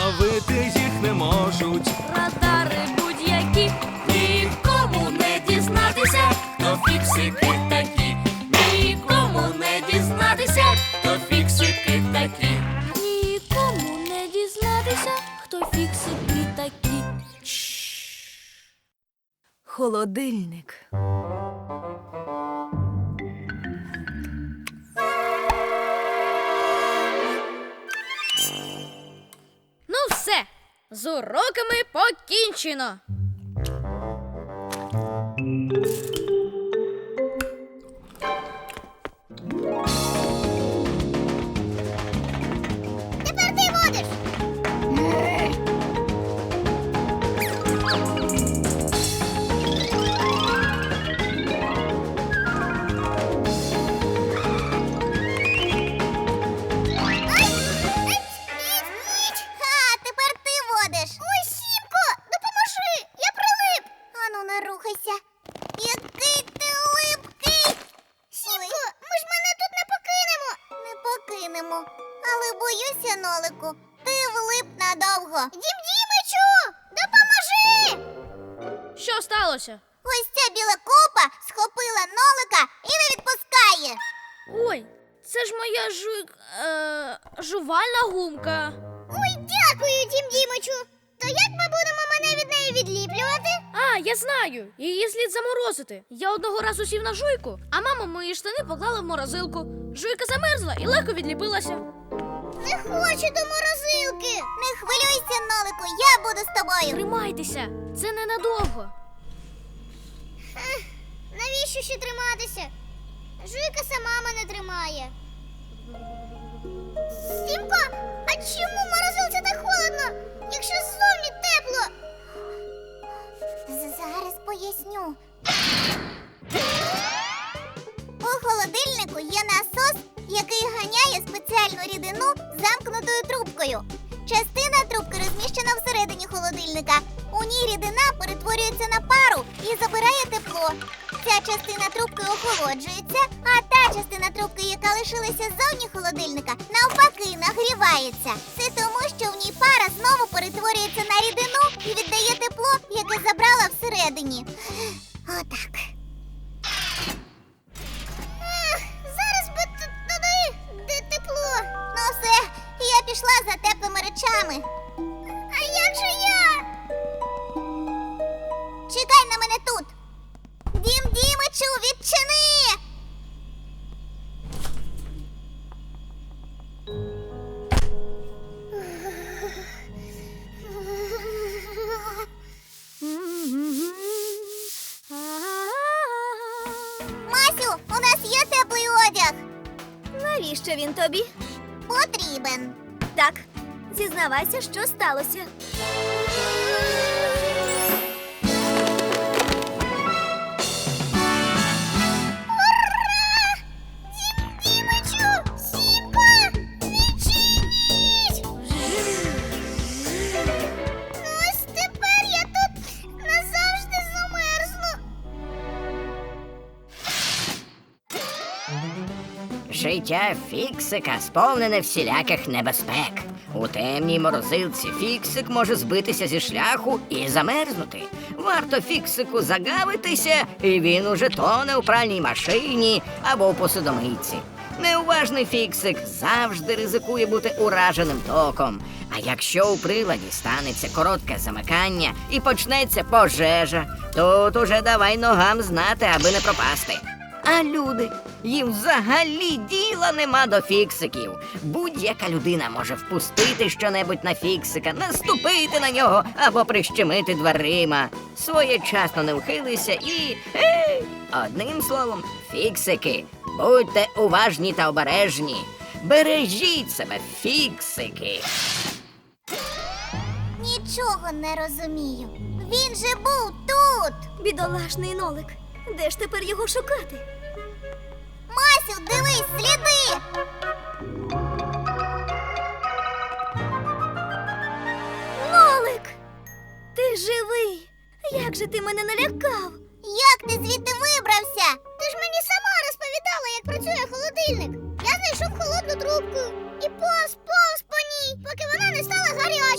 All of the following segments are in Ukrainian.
сталося? Ловити їх не можуть. Радари будь-які, нікому не дізнатися, хто фіксики такі, нікому не дізнатися, хто фіксики такі. Нікому не дізнатися, хто фіксики такі. Холодильник. З уроками покінчено. Але боюся, Нолику, ти влип надовго. Дім Дімичу, допоможи! Що сталося? Ось ця біла копа схопила нолика і не відпускає. Ой, це ж моя жу... е... жувальна гумка. Ой, дякую, Дім Дімичу. То як ми будемо мене від неї відліплювати? А, я знаю. Її слід заморозити. Я одного разу сів на жуйку, а мама мої штани поклала в морозилку. Жуйка замерзла і легко відліпилася. Не хочу до морозилки. Не хвилюйся, Нолику, я буду з тобою. Тримайтеся, це ненадовго. Ех, навіщо ще триматися? Жуйка сама мене тримає. Сімко, а чому в морозилці так холодно, якщо ззовні тепло? Зараз поясню. У холодильнику є насос, ганяє спеціальну рідину замкнутою трубкою. Частина трубки розміщена всередині холодильника. У ній рідина перетворюється на пару і забирає тепло. Ця частина трубки охолоджується, а та частина трубки, яка лишилася ззовні холодильника, навпаки нагрівається. Це тому, що в ній пара знову перетворюється на рідину і віддає тепло, яке забрала всередині. Отак. Пішла за теплими речами. А як же я? Чекай на мене тут. Дім Дімичу, відчини. Масю, у нас є теплий одяг. Навіщо він тобі? Потрібен. Так, зізнавайся, що сталося. Життя фіксика сповнене всіляких небезпек. У темній морозилці фіксик може збитися зі шляху і замерзнути. Варто фіксику загавитися, і він уже тоне у пральній машині або у посудомийці. Неуважний фіксик завжди ризикує бути ураженим током. А якщо у приладі станеться коротке замикання і почнеться пожежа, тут уже давай ногам знати, аби не пропасти. А люди, їм взагалі діла нема до фіксиків. Будь-яка людина може впустити щонебудь на фіксика, наступити на нього або прищемити дверима. Своєчасно не вхилися і. Ей! Одним словом, фіксики, будьте уважні та обережні. Бережіть себе, фіксики. Нічого не розумію. Він же був тут. Бідолашний нолик. Де ж тепер його шукати? Масю, дивись, сліди. Нолик! Ти живий! Як же ти мене налякав? Як ти звідти вибрався? Ти ж мені сама розповідала, як працює холодильник. Я знайшов холодну трубку і повз, повз по ній, поки вона не стала терміново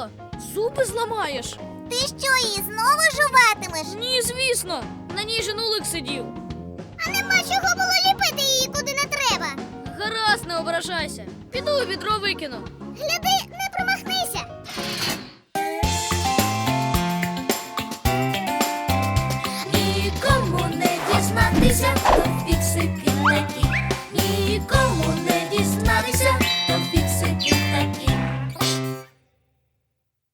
замерзла. Зуби зламаєш. Ти що, її знову жуватимеш? Ні, звісно. На ній же нулик сидів. А нема чого було ліпити її куди не треба. Гаразд, не ображайся. Піду у відро викину.